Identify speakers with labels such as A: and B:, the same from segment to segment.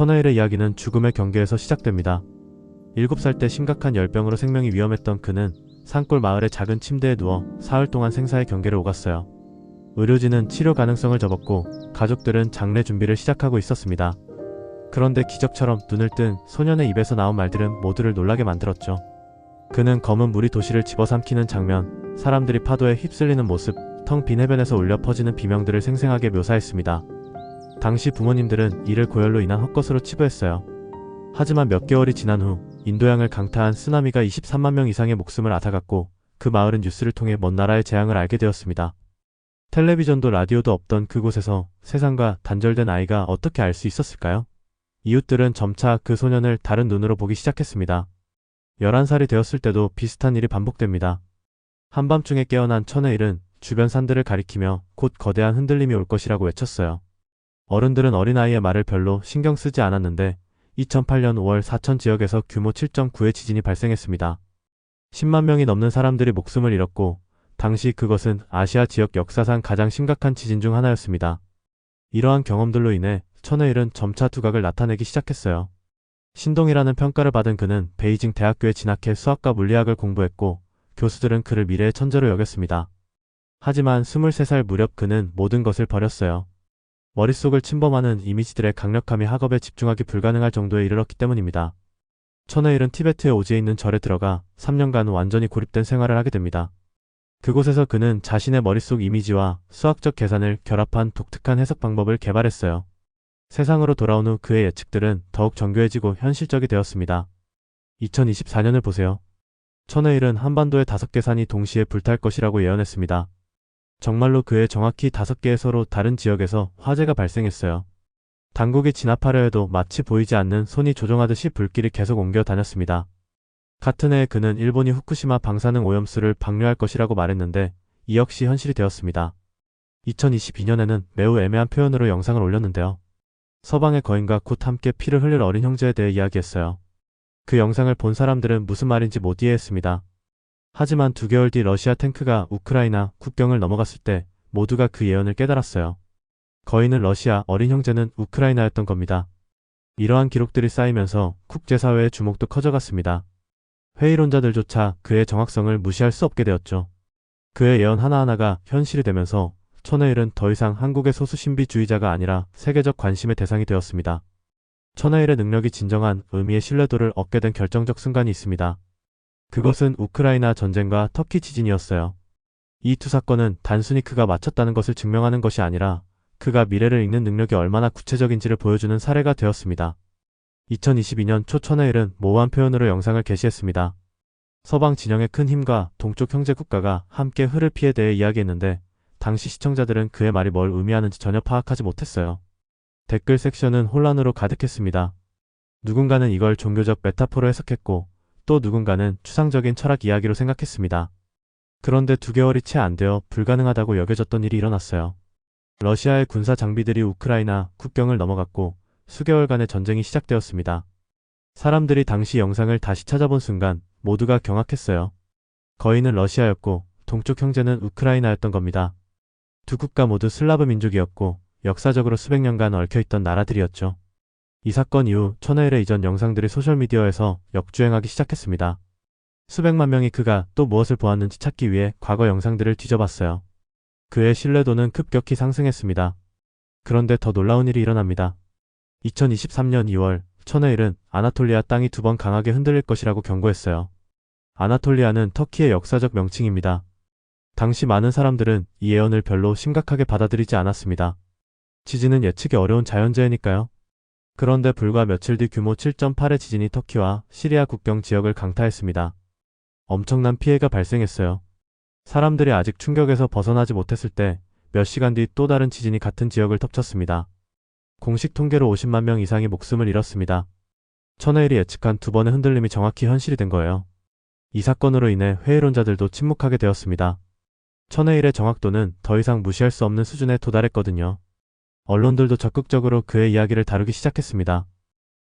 A: 천하일의 이야기는 죽음의 경계에서 시작됩니다. 7살 때 심각한 열병으로 생명이 위험했던 그는 산골 마을의 작은 침대에 누워 사흘 동안 생사의 경계를 오갔어요. 의료진은 치료 가능성을 접었고 가족들은 장례 준비를 시작하고 있었습니다. 그런데 기적처럼 눈을 뜬 소년의 입에서 나온 말들은 모두를 놀라게 만들었죠. 그는 검은 물이 도시를 집어삼키는 장면, 사람들이 파도에 휩쓸리는 모습, 텅 빈 해변에서 울려 퍼지는 비명들을 생생하게 묘사했습니다. 당시 부모님들은 이를 고열로 인한 헛것으로 치부했어요. 하지만 몇 개월이 지난 후 인도양을 강타한 쓰나미가 23만 명 이상의 목숨을 앗아갔고 그 마을은 뉴스를 통해 먼 나라의 재앙을 알게 되었습니다. 텔레비전도 라디오도 없던 그곳에서 세상과 단절된 아이가 어떻게 알 수 있었을까요? 이웃들은 점차 그 소년을 다른 눈으로 보기 시작했습니다. 11살이 되었을 때도 비슷한 일이 반복됩니다. 한밤중에 깨어난 천혜일은 주변 산들을 가리키며 곧 거대한 흔들림이 올 것이라고 외쳤어요. 어른들은 어린아이의 말을 별로 신경 쓰지 않았는데 2008년 5월 사천 지역에서 규모 7.9의 지진이 발생했습니다. 10만 명이 넘는 사람들이 목숨을 잃었고 당시 그것은 아시아 지역 역사상 가장 심각한 지진 중 하나였습니다. 이러한 경험들로 인해 천혜일은 점차 두각을 나타내기 시작했어요. 신동이라는 평가를 받은 그는 베이징 대학교에 진학해 수학과 물리학을 공부했고 교수들은 그를 미래의 천재로 여겼습니다. 하지만 23살 무렵 그는 모든 것을 버렸어요. 머릿속을 침범하는 이미지들의 강력함이 학업에 집중하기 불가능할 정도에 이르렀기 때문입니다. 천혜일은 티베트의 오지에 있는 절에 들어가 3년간 완전히 고립된 생활을 하게 됩니다. 그곳에서 그는 자신의 머릿속 이미지와 수학적 계산을 결합한 독특한 해석 방법을 개발했어요. 세상으로 돌아온 후 그의 예측들은 더욱 정교해지고 현실적이 되었습니다. 2024년을 보세요. 천혜일은 한반도의 다섯 개 산이 동시에 불탈 것이라고 예언했습니다. 정말로 그의 정확히 다섯 개의 서로 다른 지역에서 화재가 발생했어요. 당국이 진압하려 해도 마치 보이지 않는 손이 조종하듯이 불길이 계속 옮겨 다녔습니다. 같은 해에 그는 일본이 후쿠시마 방사능 오염수를 방류할 것이라고 말했는데 이 역시 현실이 되었습니다. 2022년에는 매우 애매한 표현으로 영상을 올렸는데요. 서방의 거인과 곧 함께 피를 흘릴 어린 형제에 대해 이야기했어요. 그 영상을 본 사람들은 무슨 말인지 못 이해했습니다. 하지만 두 개월 뒤 러시아 탱크가 우크라이나 국경을 넘어갔을 때 모두가 그 예언을 깨달았어요. 거인은 러시아, 어린 형제는 우크라이나였던 겁니다. 이러한 기록들이 쌓이면서 국제사회의 주목도 커져갔습니다. 회의론자들조차 그의 정확성을 무시할 수 없게 되었죠. 그의 예언 하나하나가 현실이 되면서 천혜일은 더 이상 한국의 소수 신비주의자가 아니라 세계적 관심의 대상이 되었습니다. 천혜일의 능력이 진정한 의미의 신뢰도를 얻게 된 결정적 순간이 있습니다. 그것은 우크라이나 전쟁과 터키 지진이었어요. 이 두 사건은 단순히 그가 맞췄다는 것을 증명하는 것이 아니라 그가 미래를 읽는 능력이 얼마나 구체적인지를 보여주는 사례가 되었습니다. 2022년 초 천혜일은 모호한 표현으로 영상을 게시했습니다. 서방 진영의 큰 힘과 동쪽 형제 국가가 함께 흐를 피에 대해 이야기했는데 당시 시청자들은 그의 말이 뭘 의미하는지 전혀 파악하지 못했어요. 댓글 섹션은 혼란으로 가득했습니다. 누군가는 이걸 종교적 메타포로 해석했고 또 누군가는 추상적인 철학 이야기로 생각했습니다. 그런데 두 개월이 채 안 되어 불가능하다고 여겨졌던 일이 일어났어요. 러시아의 군사 장비들이 우크라이나 국경을 넘어갔고 수개월간의 전쟁이 시작되었습니다. 사람들이 당시 영상을 다시 찾아본 순간 모두가 경악했어요. 거인은 러시아였고 동쪽 형제는 우크라이나였던 겁니다. 두 국가 모두 슬라브 민족이었고 역사적으로 수백 년간 얽혀있던 나라들이었죠. 이 사건 이후 천혜일의 이전 영상들이 소셜미디어에서 역주행하기 시작했습니다. 수백만 명이 그가 또 무엇을 보았는지 찾기 위해 과거 영상들을 뒤져봤어요. 그의 신뢰도는 급격히 상승했습니다. 그런데 더 놀라운 일이 일어납니다. 2023년 2월 천혜일은 아나톨리아 땅이 두 번 강하게 흔들릴 것이라고 경고했어요. 아나톨리아는 터키의 역사적 명칭입니다. 당시 많은 사람들은 이 예언을 별로 심각하게 받아들이지 않았습니다. 지진은 예측이 어려운 자연재해니까요. 그런데 불과 며칠 뒤 규모 7.8의 지진이 터키와 시리아 국경 지역을 강타했습니다. 엄청난 피해가 발생했어요. 사람들이 아직 충격에서 벗어나지 못했을 때 몇 시간 뒤 또 다른 지진이 같은 지역을 덮쳤습니다. 공식 통계로 50만 명 이상이 목숨을 잃었습니다. 천혜일이 예측한 두 번의 흔들림이 정확히 현실이 된 거예요. 이 사건으로 인해 회의론자들도 침묵하게 되었습니다. 천혜일의 정확도는 더 이상 무시할 수 없는 수준에 도달했거든요. 언론들도 적극적으로 그의 이야기를 다루기 시작했습니다.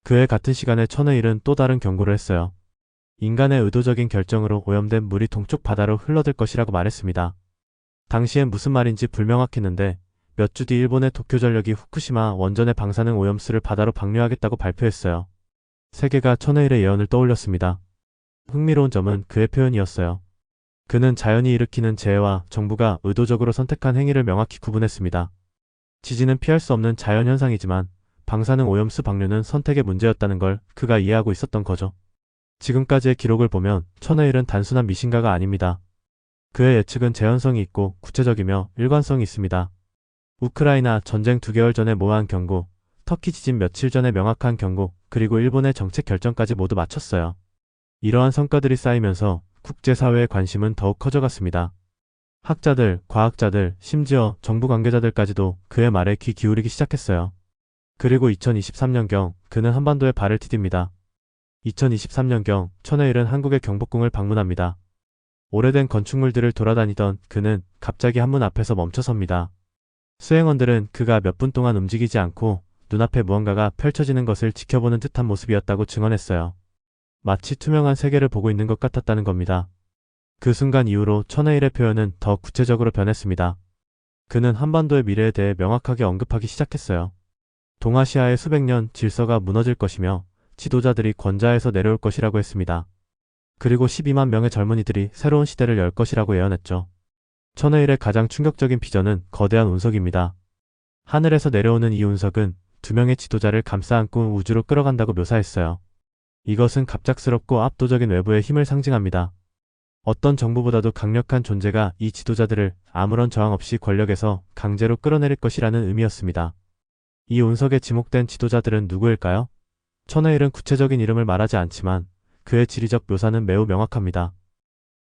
A: 그의 같은 시간에 천혜일은 또 다른 경고를 했어요. 인간의 의도적인 결정으로 오염된 물이 동쪽 바다로 흘러들 것이라고 말했습니다. 당시엔 무슨 말인지 불명확했는데 몇 주 뒤 일본의 도쿄전력이 후쿠시마 원전의 방사능 오염수를 바다로 방류하겠다고 발표했어요. 세계가 천혜일의 예언을 떠올렸습니다. 흥미로운 점은 그의 표현이었어요. 그는 자연이 일으키는 재해와 정부가 의도적으로 선택한 행위를 명확히 구분했습니다. 지진은 피할 수 없는 자연현상이지만 방사능 오염수 방류는 선택의 문제였다는 걸 그가 이해하고 있었던 거죠. 지금까지의 기록을 보면 천혜일은 단순한 미신가가 아닙니다. 그의 예측은 재현성이 있고 구체적이며 일관성이 있습니다. 우크라이나 전쟁 두 개월 전에 모호한 경고, 터키 지진 며칠 전에 명확한 경고, 그리고 일본의 정책 결정까지 모두 마쳤어요. 이러한 성과들이 쌓이면서 국제사회의 관심은 더욱 커져갔습니다. 학자들, 과학자들, 심지어 정부 관계자들까지도 그의 말에 귀 기울이기 시작했어요. 그리고 2023년경 그는 한반도에 발을 디딥니다. 2023년경 천혜일은 한국의 경복궁을 방문합니다. 오래된 건축물들을 돌아다니던 그는 갑자기 한문 앞에서 멈춰섭니다. 수행원들은 그가 몇 분 동안 움직이지 않고 눈앞에 무언가가 펼쳐지는 것을 지켜보는 듯한 모습이었다고 증언했어요. 마치 투명한 세계를 보고 있는 것 같았다는 겁니다. 그 순간 이후로 천혜일의 표현은 더 구체적으로 변했습니다. 그는 한반도의 미래에 대해 명확하게 언급하기 시작했어요. 동아시아의 수백 년 질서가 무너질 것이며 지도자들이 권좌에서 내려올 것이라고 했습니다. 그리고 12만 명의 젊은이들이 새로운 시대를 열 것이라고 예언했죠. 천혜일의 가장 충격적인 비전은 거대한 운석입니다. 하늘에서 내려오는 이 운석은 두 명의 지도자를 감싸안고 우주로 끌어간다고 묘사했어요. 이것은 갑작스럽고 압도적인 외부의 힘을 상징합니다. 어떤 정부보다도 강력한 존재가 이 지도자들을 아무런 저항 없이 권력에서 강제로 끌어내릴 것이라는 의미였습니다. 이 운석에 지목된 지도자들은 누구일까요? 천혜일은 구체적인 이름을 말하지 않지만 그의 지리적 묘사는 매우 명확합니다.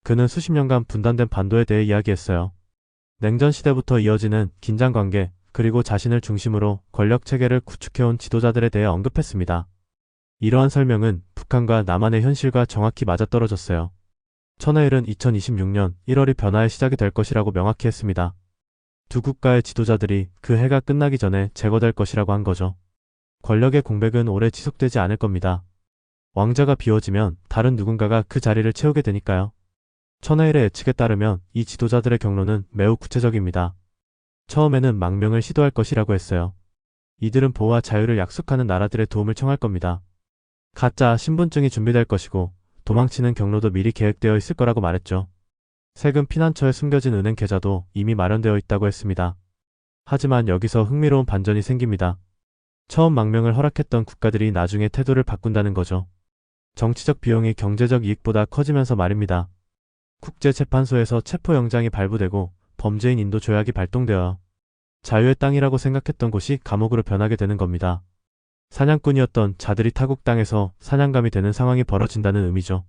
A: 그는 수십 년간 분단된 반도에 대해 이야기했어요. 냉전 시대부터 이어지는 긴장 관계, 그리고 자신을 중심으로 권력 체계를 구축해온 지도자들에 대해 언급했습니다. 이러한 설명은 북한과 남한의 현실과 정확히 맞아떨어졌어요. 천혜일은 2026년 1월이 변화의 시작이 될 것이라고 명확히 했습니다. 두 국가의 지도자들이 그 해가 끝나기 전에 제거될 것이라고 한 거죠. 권력의 공백은 오래 지속되지 않을 겁니다. 왕자가 비워지면 다른 누군가가 그 자리를 채우게 되니까요. 천하일의 예측에 따르면 이 지도자들의 경로는 매우 구체적입니다. 처음에는 망명을 시도할 것이라고 했어요. 이들은 보호와 자유를 약속하는 나라들의 도움을 청할 겁니다. 가짜 신분증이 준비될 것이고 도망치는 경로도 미리 계획되어 있을 거라고 말했죠. 세금 피난처에 숨겨진 은행 계좌도 이미 마련되어 있다고 했습니다. 하지만 여기서 흥미로운 반전이 생깁니다. 처음 망명을 허락했던 국가들이 나중에 태도를 바꾼다는 거죠. 정치적 비용이 경제적 이익보다 커지면서 말입니다. 국제재판소에서 체포영장이 발부되고 범죄인 인도 조약이 발동되어 자유의 땅이라고 생각했던 곳이 감옥으로 변하게 되는 겁니다. 사냥꾼이었던 자들이 타국 땅에서 사냥감이 되는 상황이 벌어진다는 의미죠.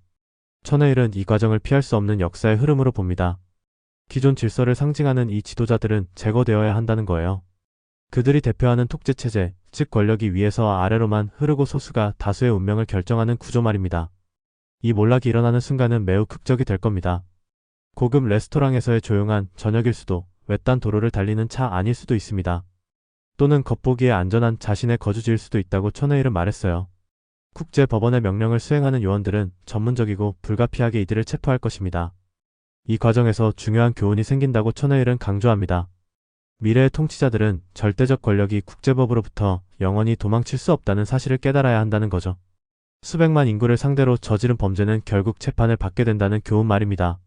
A: 천혜일은 이 과정을 피할 수 없는 역사의 흐름으로 봅니다. 기존 질서를 상징하는 이 지도자들은 제거되어야 한다는 거예요. 그들이 대표하는 독재체제, 즉 권력이 위에서 아래로만 흐르고 소수가 다수의 운명을 결정하는 구조 말입니다. 이 몰락이 일어나는 순간은 매우 극적이 될 겁니다. 고급 레스토랑에서의 조용한 저녁일 수도, 외딴 도로를 달리는 차 아닐 수도 있습니다. 또는 겉보기에 안전한 자신의 거주지일 수도 있다고 천혜일은 말했어요. 국제법원의 명령을 수행하는 요원들은 전문적이고 불가피하게 이들을 체포할 것입니다. 이 과정에서 중요한 교훈이 생긴다고 천혜일은 강조합니다. 미래의 통치자들은 절대적 권력이 국제법으로부터 영원히 도망칠 수 없다는 사실을 깨달아야 한다는 거죠. 수백만 인구를 상대로 저지른 범죄는 결국 재판을 받게 된다는 교훈 말입니다.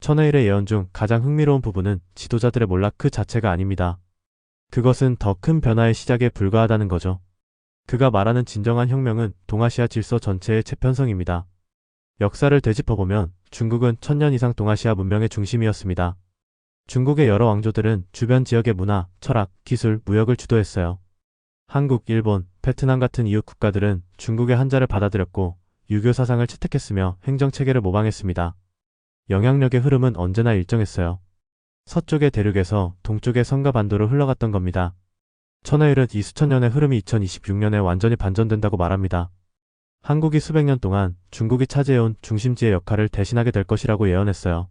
A: 천혜일의 예언 중 가장 흥미로운 부분은 지도자들의 몰락 그 자체가 아닙니다. 그것은 더 큰 변화의 시작에 불과하다는 거죠. 그가 말하는 진정한 혁명은 동아시아 질서 전체의 재편성입니다. 역사를 되짚어보면 중국은 천년 이상 동아시아 문명의 중심이었습니다. 중국의 여러 왕조들은 주변 지역의 문화, 철학, 기술, 무역을 주도했어요. 한국, 일본, 베트남 같은 이웃 국가들은 중국의 한자를 받아들였고 유교 사상을 채택했으며 행정 체계를 모방했습니다. 영향력의 흐름은 언제나 일정했어요. 서쪽의 대륙에서 동쪽의 성가 반도로 흘러갔던 겁니다. 천하일은 이 수천 년의 흐름이 2026년에 완전히 반전된다고 말합니다. 한국이 수백 년 동안 중국이 차지해온 중심지의 역할을 대신하게 될 것이라고 예언했어요.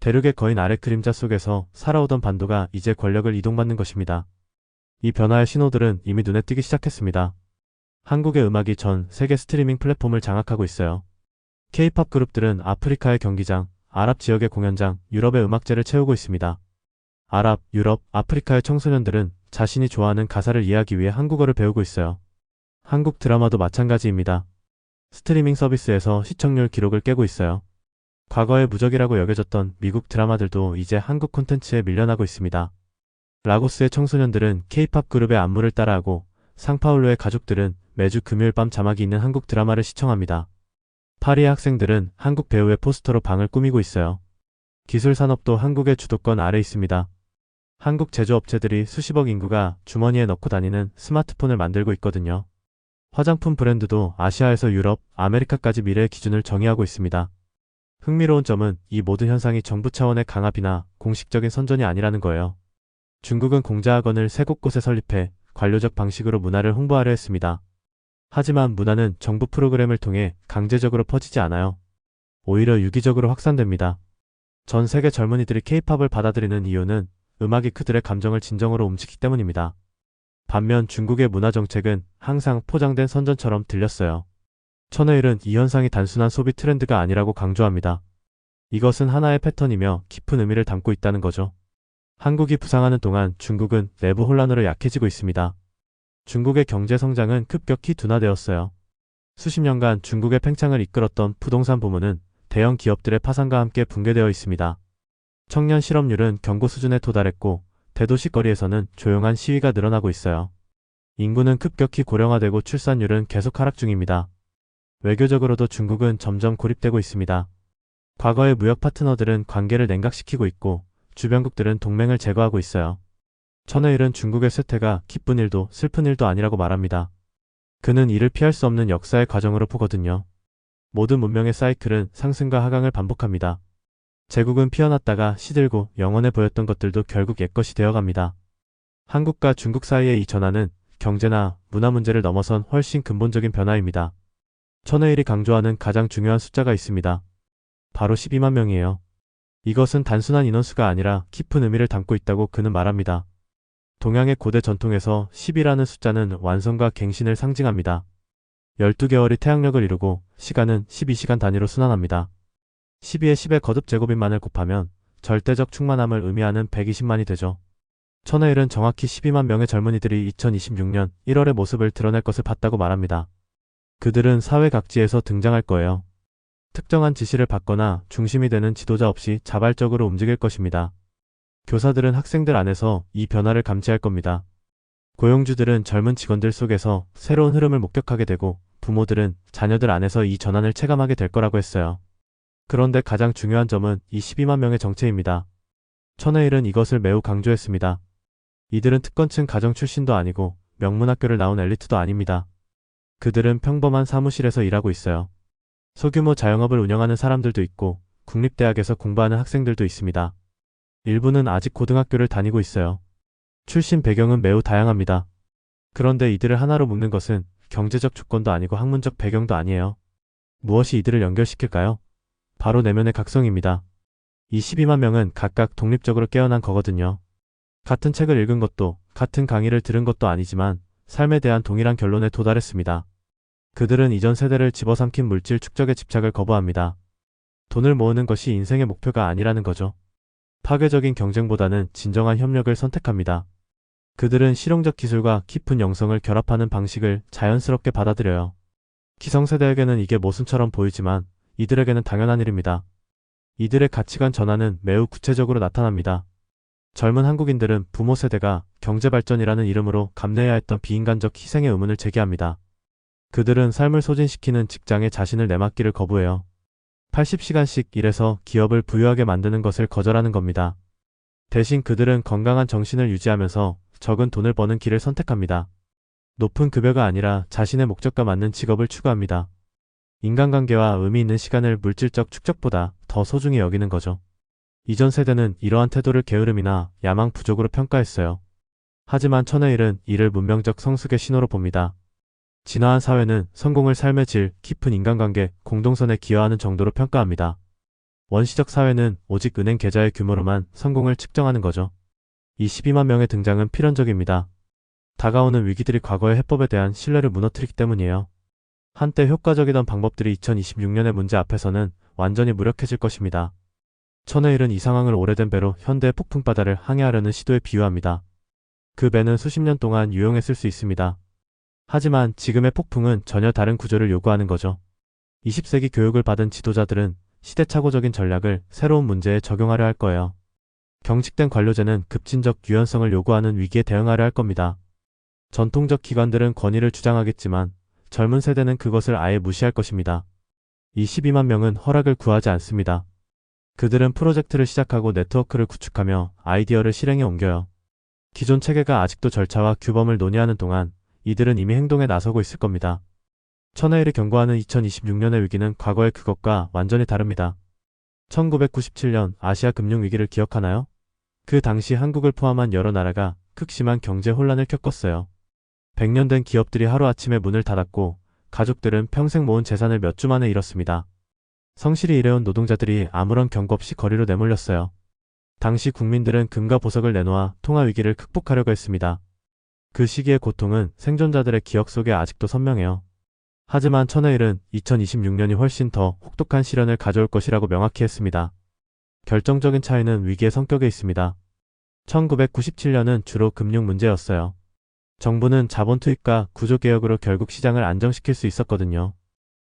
A: 대륙의 거인 아래 그림자 속에서 살아오던 반도가 이제 권력을 이동받는 것입니다. 이 변화의 신호들은 이미 눈에 띄기 시작했습니다. 한국의 음악이 전 세계 스트리밍 플랫폼을 장악하고 있어요. K-팝 그룹들은 아프리카의 경기장, 아랍 지역의 공연장, 유럽의 음악제를 채우고 있습니다. 아랍, 유럽, 아프리카의 청소년들은 자신이 좋아하는 가사를 이해하기 위해 한국어를 배우고 있어요. 한국 드라마도 마찬가지입니다. 스트리밍 서비스에서 시청률 기록을 깨고 있어요. 과거에 무적이라고 여겨졌던 미국 드라마들도 이제 한국 콘텐츠에 밀려나고 있습니다. 라고스의 청소년들은 케이팝 그룹의 안무를 따라하고 상파울루의 가족들은 매주 금요일 밤 자막이 있는 한국 드라마를 시청합니다. 파리의 학생들은 한국 배우의 포스터로 방을 꾸미고 있어요. 기술 산업도 한국의 주도권 아래 있습니다. 한국 제조업체들이 수십억 인구가 주머니에 넣고 다니는 스마트폰을 만들고 있거든요. 화장품 브랜드도 아시아에서 유럽, 아메리카까지 미래의 기준을 정의하고 있습니다. 흥미로운 점은 이 모든 현상이 정부 차원의 강압이나 공식적인 선전이 아니라는 거예요. 중국은 공자학원을 세 곳곳에 설립해 관료적 방식으로 문화를 홍보하려 했습니다. 하지만 문화는 정부 프로그램을 통해 강제적으로 퍼지지 않아요. 오히려 유기적으로 확산됩니다. 전 세계 젊은이들이 케이팝을 받아들이는 이유는 음악이 그들의 감정을 진정으로 움직이기 때문입니다. 반면 중국의 문화 정책은 항상 포장된 선전처럼 들렸어요. 천혜일은 이 현상이 단순한 소비 트렌드가 아니라고 강조합니다. 이것은 하나의 패턴이며 깊은 의미를 담고 있다는 거죠. 한국이 부상하는 동안 중국은 내부 혼란으로 약해지고 있습니다. 중국의 경제 성장은 급격히 둔화되었어요. 수십 년간 중국의 팽창을 이끌었던 부동산 부문은 대형 기업들의 파산과 함께 붕괴되어 있습니다. 청년 실업률은 경고 수준에 도달했고 대도시 거리에서는 조용한 시위가 늘어나고 있어요. 인구는 급격히 고령화되고 출산율은 계속 하락 중입니다. 외교적으로도 중국은 점점 고립되고 있습니다. 과거의 무역 파트너들은 관계를 냉각시키고 있고 주변국들은 동맹을 제거하고 있어요. 천혜일은 중국의 쇠퇴가 기쁜 일도 슬픈 일도 아니라고 말합니다. 그는 이를 피할 수 없는 역사의 과정으로 보거든요. 모든 문명의 사이클은 상승과 하강을 반복합니다. 제국은 피어났다가 시들고 영원해 보였던 것들도 결국 옛것이 되어갑니다. 한국과 중국 사이의 이 전환은 경제나 문화 문제를 넘어선 훨씬 근본적인 변화입니다. 천혜일이 강조하는 가장 중요한 숫자가 있습니다. 바로 12만 명이에요. 이것은 단순한 인원수가 아니라 깊은 의미를 담고 있다고 그는 말합니다. 동양의 고대 전통에서 10이라는 숫자는 완성과 갱신을 상징합니다. 12개월이 태양력을 이루고 시간은 12시간 단위로 순환합니다. 12의 10의 거듭 제곱인만을 곱하면 절대적 충만함을 의미하는 120만이 되죠. 천혜일은 정확히 12만 명의 젊은이들이 2026년 1월의 모습을 드러낼 것을 봤다고 말합니다. 그들은 사회 각지에서 등장할 거예요. 특정한 지시를 받거나 중심이 되는 지도자 없이 자발적으로 움직일 것입니다. 교사들은 학생들 안에서 이 변화를 감지할 겁니다. 고용주들은 젊은 직원들 속에서 새로운 흐름을 목격하게 되고 부모들은 자녀들 안에서 이 전환을 체감하게 될 거라고 했어요. 그런데 가장 중요한 점은 이 12만 명의 정체입니다. 천혜일은 이것을 매우 강조했습니다. 이들은 특권층 가정 출신도 아니고 명문학교를 나온 엘리트도 아닙니다. 그들은 평범한 사무실에서 일하고 있어요. 소규모 자영업을 운영하는 사람들도 있고 국립대학에서 공부하는 학생들도 있습니다. 일부는 아직 고등학교를 다니고 있어요. 출신 배경은 매우 다양합니다. 그런데 이들을 하나로 묶는 것은 경제적 조건도 아니고 학문적 배경도 아니에요. 무엇이 이들을 연결시킬까요? 바로 내면의 각성입니다. 이 12만 명은 각각 독립적으로 깨어난 거거든요. 같은 책을 읽은 것도, 같은 강의를 들은 것도 아니지만 삶에 대한 동일한 결론에 도달했습니다. 그들은 이전 세대를 집어삼킨 물질 축적에 집착을 거부합니다. 돈을 모으는 것이 인생의 목표가 아니라는 거죠. 파괴적인 경쟁보다는 진정한 협력을 선택합니다. 그들은 실용적 기술과 깊은 영성을 결합하는 방식을 자연스럽게 받아들여요. 기성세대에게는 이게 모순처럼 보이지만 이들에게는 당연한 일입니다. 이들의 가치관 전환은 매우 구체적으로 나타납니다. 젊은 한국인들은 부모 세대가 경제발전이라는 이름으로 감내해야 했던 비인간적 희생의 의문을 제기합니다. 그들은 삶을 소진시키는 직장에 자신을 내맡기를 거부해요. 80시간씩 일해서 기업을 부유하게 만드는 것을 거절하는 겁니다. 대신 그들은 건강한 정신을 유지하면서 적은 돈을 버는 길을 선택합니다. 높은 급여가 아니라 자신의 목적과 맞는 직업을 추구합니다. 인간관계와 의미 있는 시간을 물질적 축적보다 더 소중히 여기는 거죠. 이전 세대는 이러한 태도를 게으름이나 야망 부족으로 평가했어요. 하지만 천혜일은 이를 문명적 성숙의 신호로 봅니다. 진화한 사회는 성공을 삶의 질, 깊은 인간관계, 공동선에 기여하는 정도로 평가합니다. 원시적 사회는 오직 은행 계좌의 규모로만 성공을 측정하는 거죠. 이 12만 명의 등장은 필연적입니다. 다가오는 위기들이 과거의 해법에 대한 신뢰를 무너뜨리기 때문이에요. 한때 효과적이던 방법들이 2026년의 문제 앞에서는 완전히 무력해질 것입니다. 천혜일은 이 상황을 오래된 배로 현대의 폭풍바다를 항해하려는 시도에 비유합니다. 그 배는 수십 년 동안 유용했을 수 있습니다. 하지만 지금의 폭풍은 전혀 다른 구조를 요구하는 거죠. 20세기 교육을 받은 지도자들은 시대착오적인 전략을 새로운 문제에 적용하려 할 거예요. 경직된 관료제는 급진적 유연성을 요구하는 위기에 대응하려 할 겁니다. 전통적 기관들은 권위를 주장하겠지만 젊은 세대는 그것을 아예 무시할 것입니다. 이 12만 명은 허락을 구하지 않습니다. 그들은 프로젝트를 시작하고 네트워크를 구축하며 아이디어를 실행에 옮겨요. 기존 체계가 아직도 절차와 규범을 논의하는 동안 이들은 이미 행동에 나서고 있을 겁니다. 천하일이 경고하는 2026년의 위기는 과거의 그것과 완전히 다릅니다. 1997년 아시아 금융위기를 기억하나요? 그 당시 한국을 포함한 여러 나라가 극심한 경제 혼란을 겪었어요. 100년 된 기업들이 하루아침에 문을 닫았고 가족들은 평생 모은 재산을 몇 주 만에 잃었습니다. 성실히 일해온 노동자들이 아무런 경고 없이 거리로 내몰렸어요. 당시 국민들은 금과 보석을 내놓아 통화 위기를 극복하려고 했습니다. 그 시기의 고통은 생존자들의 기억 속에 아직도 선명해요. 하지만 천하일은 2026년이 훨씬 더 혹독한 시련을 가져올 것이라고 명확히 했습니다. 결정적인 차이는 위기의 성격에 있습니다. 1997년은 주로 금융 문제였어요. 정부는 자본 투입과 구조 개혁으로 결국 시장을 안정시킬 수 있었거든요.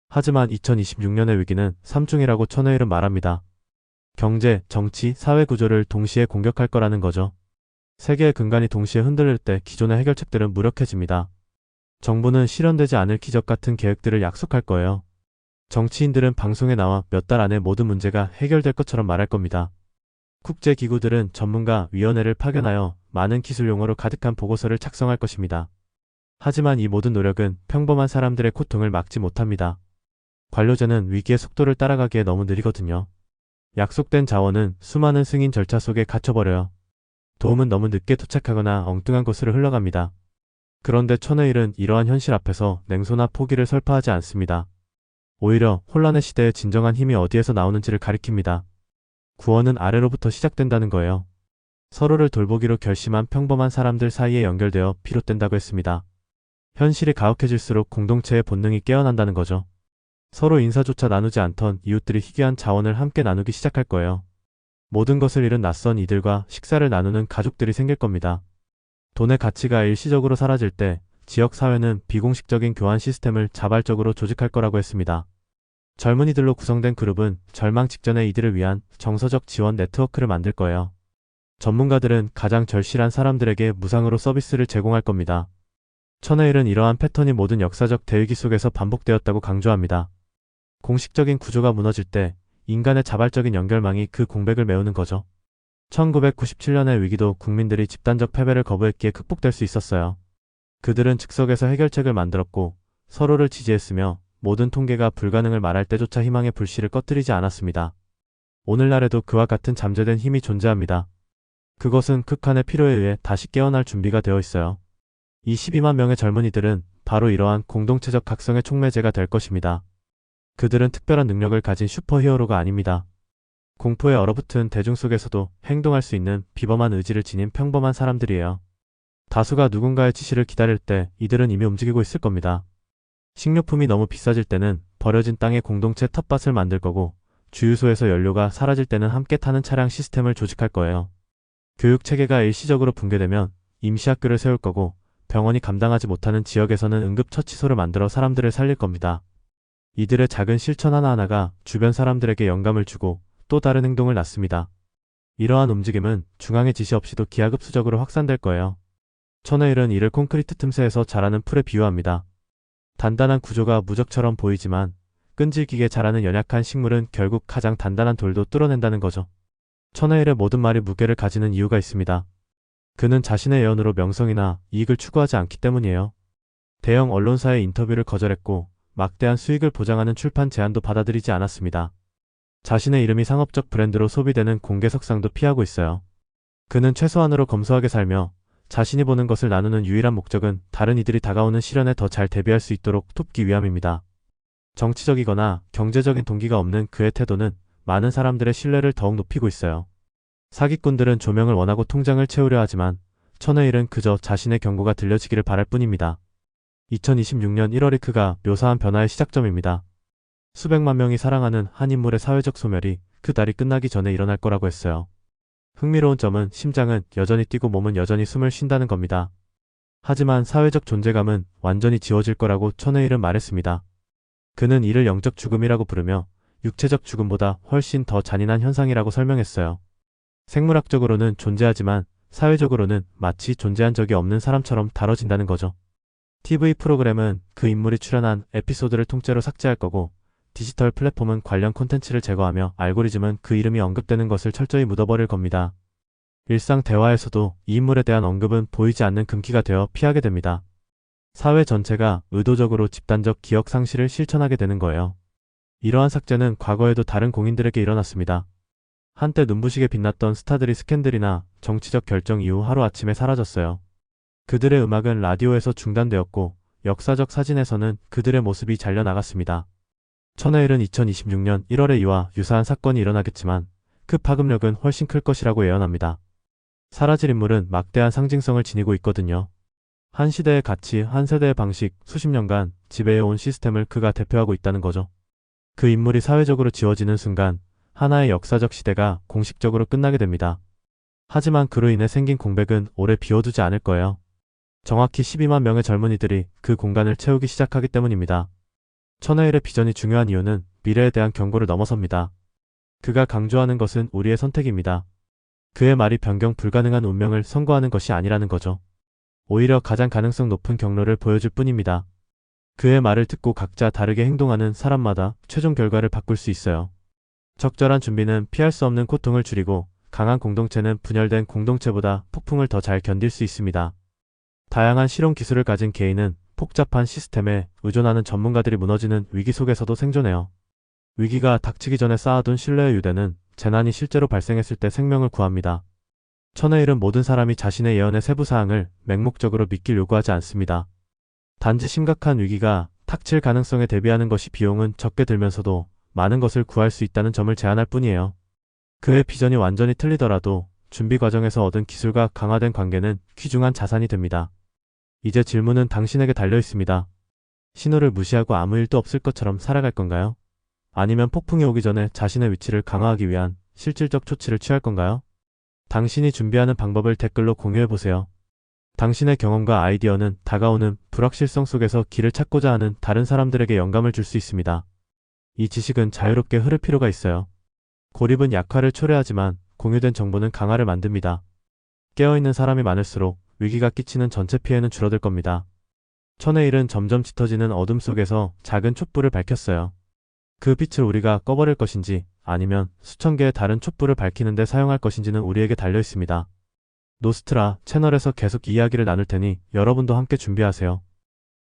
A: 하지만 2026년의 위기는 삼중이라고 천하일은 말합니다. 경제, 정치, 사회 구조를 동시에 공격할 거라는 거죠. 세계의 근간이 동시에 흔들릴 때 기존의 해결책들은 무력해집니다. 정부는 실현되지 않을 기적 같은 계획들을 약속할 거예요. 정치인들은 방송에 나와 몇 달 안에 모든 문제가 해결될 것처럼 말할 겁니다. 국제기구들은 전문가 위원회를 파견하여 많은 기술 용어로 가득한 보고서를 작성할 것입니다. 하지만 이 모든 노력은 평범한 사람들의 고통을 막지 못합니다. 관료제는 위기의 속도를 따라가기에 너무 느리거든요. 약속된 자원은 수많은 승인 절차 속에 갇혀버려요. 도움은 너무 늦게 도착하거나 엉뚱한 곳으로 흘러갑니다. 그런데 천혜일은 이러한 현실 앞에서 냉소나 포기를 설파하지 않습니다. 오히려 혼란의 시대에 진정한 힘이 어디에서 나오는지를 가리킵니다. 구원은 아래로부터 시작된다는 거예요. 서로를 돌보기로 결심한 평범한 사람들 사이에 연결되어 비롯된다고 했습니다. 현실이 가혹해질수록 공동체의 본능이 깨어난다는 거죠. 서로 인사조차 나누지 않던 이웃들이 희귀한 자원을 함께 나누기 시작할 거예요. 모든 것을 잃은 낯선 이들과 식사를 나누는 가족들이 생길 겁니다. 돈의 가치가 일시적으로 사라질 때 지역 사회는 비공식적인 교환 시스템을 자발적으로 조직할 거라고 했습니다. 젊은이들로 구성된 그룹은 절망 직전에 이들을 위한 정서적 지원 네트워크를 만들 거예요. 전문가들은 가장 절실한 사람들에게 무상으로 서비스를 제공할 겁니다. 천혜일은 이러한 패턴이 모든 역사적 대위기 속에서 반복되었다고 강조합니다. 공식적인 구조가 무너질 때 인간의 자발적인 연결망이 그 공백을 메우는 거죠. 1997년의 위기도 국민들이 집단적 패배를 거부했기에 극복될 수 있었어요. 그들은 즉석에서 해결책을 만들었고 서로를 지지했으며 모든 통계가 불가능을 말할 때조차 희망의 불씨를 꺼뜨리지 않았습니다. 오늘날에도 그와 같은 잠재된 힘이 존재합니다. 그것은 극한의 필요에 의해 다시 깨어날 준비가 되어 있어요. 이 12만 명의 젊은이들은 바로 이러한 공동체적 각성의 촉매제가 될 것입니다. 그들은 특별한 능력을 가진 슈퍼히어로가 아닙니다. 공포에 얼어붙은 대중 속에서도 행동할 수 있는 비범한 의지를 지닌 평범한 사람들이에요. 다수가 누군가의 지시를 기다릴 때 이들은 이미 움직이고 있을 겁니다. 식료품이 너무 비싸질 때는 버려진 땅에 공동체 텃밭을 만들 거고 주유소에서 연료가 사라질 때는 함께 타는 차량 시스템을 조직할 거예요. 교육 체계가 일시적으로 붕괴되면 임시학교를 세울 거고 병원이 감당하지 못하는 지역에서는 응급처치소를 만들어 사람들을 살릴 겁니다. 이들의 작은 실천 하나하나가 주변 사람들에게 영감을 주고 또 다른 행동을 낳습니다. 이러한 움직임은 중앙의 지시 없이도 기하급수적으로 확산될 거예요. 천혜일은 이를 콘크리트 틈새에서 자라는 풀에 비유합니다. 단단한 구조가 무적처럼 보이지만 끈질기게 자라는 연약한 식물은 결국 가장 단단한 돌도 뚫어낸다는 거죠. 천혜일의 모든 말이 무게를 가지는 이유가 있습니다. 그는 자신의 예언으로 명성이나 이익을 추구하지 않기 때문이에요. 대형 언론사의 인터뷰를 거절했고 막대한 수익을 보장하는 출판 제안도 받아들이지 않았습니다. 자신의 이름이 상업적 브랜드로 소비되는 공개석상도 피하고 있어요. 그는 최소한으로 검소하게 살며 자신이 보는 것을 나누는 유일한 목적은 다른 이들이 다가오는 시련에 더 잘 대비할 수 있도록 돕기 위함입니다. 정치적이거나 경제적인 동기가 없는 그의 태도는 많은 사람들의 신뢰를 더욱 높이고 있어요. 사기꾼들은 조명을 원하고 통장을 채우려 하지만 천혜일은 그저 자신의 경고가 들려지기를 바랄 뿐입니다. 2026년 1월이 그가 묘사한 변화의 시작점입니다. 수백만 명이 사랑하는 한 인물의 사회적 소멸이 그 날이 끝나기 전에 일어날 거라고 했어요. 흥미로운 점은 심장은 여전히 뛰고 몸은 여전히 숨을 쉰다는 겁니다. 하지만 사회적 존재감은 완전히 지워질 거라고 천혜일은 말했습니다. 그는 이를 영적 죽음이라고 부르며 육체적 죽음보다 훨씬 더 잔인한 현상이라고 설명했어요. 생물학적으로는 존재하지만 사회적으로는 마치 존재한 적이 없는 사람처럼 다뤄진다는 거죠. TV 프로그램은 그 인물이 출연한 에피소드를 통째로 삭제할 거고 디지털 플랫폼은 관련 콘텐츠를 제거하며 알고리즘은 그 이름이 언급되는 것을 철저히 묻어버릴 겁니다. 일상 대화에서도 이 인물에 대한 언급은 보이지 않는 금기가 되어 피하게 됩니다. 사회 전체가 의도적으로 집단적 기억 상실을 실천하게 되는 거예요. 이러한 삭제는 과거에도 다른 공인들에게 일어났습니다. 한때 눈부시게 빛났던 스타들이 스캔들이나 정치적 결정 이후 하루아침에 사라졌어요. 그들의 음악은 라디오에서 중단되었고 역사적 사진에서는 그들의 모습이 잘려나갔습니다. 천하일은 2026년 1월에 이와 유사한 사건이 일어나겠지만 그 파급력은 훨씬 클 것이라고 예언합니다. 사라질 인물은 막대한 상징성을 지니고 있거든요. 한 시대의 가치, 한 세대의 방식, 수십 년간 지배해온 시스템을 그가 대표하고 있다는 거죠. 그 인물이 사회적으로 지워지는 순간 하나의 역사적 시대가 공식적으로 끝나게 됩니다. 하지만 그로 인해 생긴 공백은 오래 비워두지 않을 거예요. 정확히 12만 명의 젊은이들이 그 공간을 채우기 시작하기 때문입니다. 천하일의 비전이 중요한 이유는 미래에 대한 경고를 넘어섭니다. 그가 강조하는 것은 우리의 선택입니다. 그의 말이 변경 불가능한 운명을 선고하는 것이 아니라는 거죠. 오히려 가장 가능성 높은 경로를 보여줄 뿐입니다. 그의 말을 듣고 각자 다르게 행동하는 사람마다 최종 결과를 바꿀 수 있어요. 적절한 준비는 피할 수 없는 고통을 줄이고 강한 공동체는 분열된 공동체보다 폭풍을 더 잘 견딜 수 있습니다. 다양한 실용 기술을 가진 개인은 복잡한 시스템에 의존하는 전문가들이 무너지는 위기 속에서도 생존해요. 위기가 닥치기 전에 쌓아둔 신뢰의 유대는 재난이 실제로 발생했을 때 생명을 구합니다. 천혜일은 모든 사람이 자신의 예언의 세부 사항을 맹목적으로 믿길 요구하지 않습니다. 단지 심각한 위기가 닥칠 가능성에 대비하는 것이 비용은 적게 들면서도 많은 것을 구할 수 있다는 점을 제안할 뿐이에요. 그의 비전이 완전히 틀리더라도 준비 과정에서 얻은 기술과 강화된 관계는 귀중한 자산이 됩니다. 이제 질문은 당신에게 달려 있습니다. 신호를 무시하고 아무 일도 없을 것처럼 살아갈 건가요? 아니면 폭풍이 오기 전에 자신의 위치를 강화하기 위한 실질적 조치를 취할 건가요? 당신이 준비하는 방법을 댓글로 공유해보세요. 당신의 경험과 아이디어는 다가오는 불확실성 속에서 길을 찾고자 하는 다른 사람들에게 영감을 줄 수 있습니다. 이 지식은 자유롭게 흐를 필요가 있어요. 고립은 약화를 초래하지만 공유된 정보는 강화를 만듭니다. 깨어있는 사람이 많을수록 위기가 끼치는 전체 피해는 줄어들 겁니다. 천의 일은 점점 짙어지는 어둠 속에서 작은 촛불을 밝혔어요. 그 빛을 우리가 꺼버릴 것인지 아니면 수천 개의 다른 촛불을 밝히는데 사용할 것인지는 우리에게 달려 있습니다. 노스트라 채널에서 계속 이야기를 나눌 테니 여러분도 함께 준비하세요.